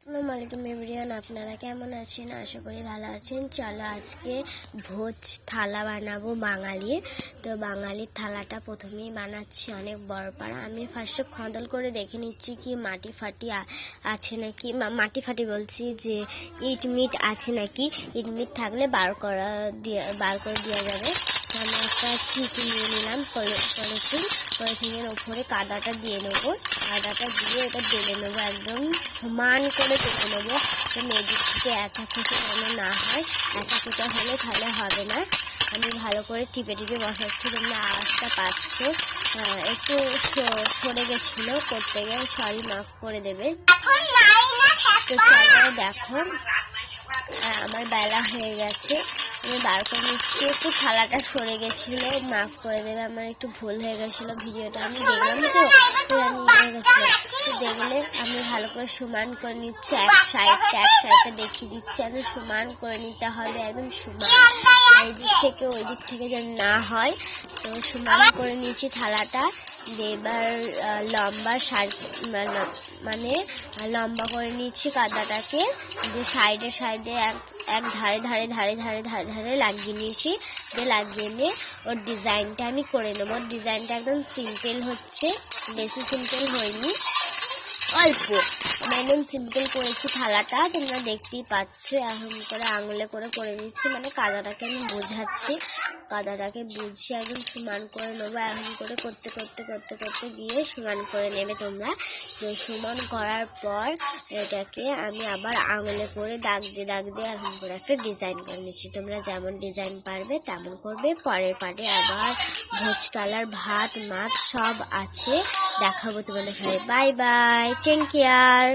আসসালামু আলাইকুম আপনারা কেমন আছেন? আশা করি ভালো আছেন। চলো আজকে ভোজ থালা বানাবো বাঙালির। তো বাঙালির থালাটা প্রথমেই বানাচ্ছি অনেক বড় পাড়া। আমি ফার্স্টে খঁদল করে দেখে নিচ্ছি কি মাটি ফাটি আছে নাকি। মাটি ফাটি বলছি যে ইট মিট আছে নাকি। ইট মিট থাকলে বার করা দিয়ে বার করে দেওয়া যাবে। আমি একটা ছিটি নিয়ে নিলাম, পলি- পলিথিন। পলিথিনের ওপরে কাদাটা দিয়ে নেব। কাদাটা দিয়ে এটা ঢেলে নেব একদম সমান করে তুলে নেব মেয়েদিক থেকে একা থেকে যেন না হয়, একা থেকে হলে তাহলে হবে না। আমি ভালো করে টিপে টিপে বসাচ্ছি, তোমরা আওয়াজটা পাচ্ছ। একটু সরে গেছিল, করতে গিয়ে সরি মাফ করে দেবে। তো চলো দেখো আমার বেলা হয়ে গেছে। আমি বার করে নিচ্ছি, একটু থালাটা সরে গেছিল, মাফ করে দেবে, আমার একটু ভুল হয়ে গেছিল, ভিডিওটা আমি দেখলাম তো আমি করে সমান করে নিচ্ছি এক সাইডটা এক সাইডটা দেখিয়ে দিচ্ছি আমি সমান করে নিতে হবে একদম সমান। ওই দিক থেকে ওই দিক থেকে যেন না হয়। তো সমান করে নিচ্ছি থালাটা। এবার লম্বা সাইড মানে লম্বা করে নিচ্ছি কাদাটাকে। যে সাইডে সাইডে এক এক ধারে ধারে ধারে ধারে ধারে ধারে লাগিয়ে নিয়েছি। দিয়ে লাগিয়ে নিয়ে ওর ডিজাইনটা আমি করে নেব। ওর ডিজাইনটা একদম সিম্পল হচ্ছে বেশি সিম্পল হয়নি। অল্প। মানে সিম্পল করেছি থালাটা, তোমরা দেখতেই পাচ্ছ এখন করে আঙুলে করে করে দিচ্ছি মানে কাদাটাকে আমি বোঝাচ্ছি। কাদাটাকে বুঝিয়ে একদম সমান করে নেব এখন করে করতে করতে করতে করতে গিয়ে সমান করে নেবে তোমরা। সমান করার পর এটাকে আমি আবার আঙুলে করে দাগ দিয়ে দাগ দিয়ে এখন করে একটা ডিজাইন করে নিচ্ছি। তোমরা যেমন ডিজাইন পারবে তেমন করবে। পরের পাটে আবার ভোজতলার ভাত, মাছ সব আছে। দেখাবো তোমাদের বাই বাই টেক কেয়ার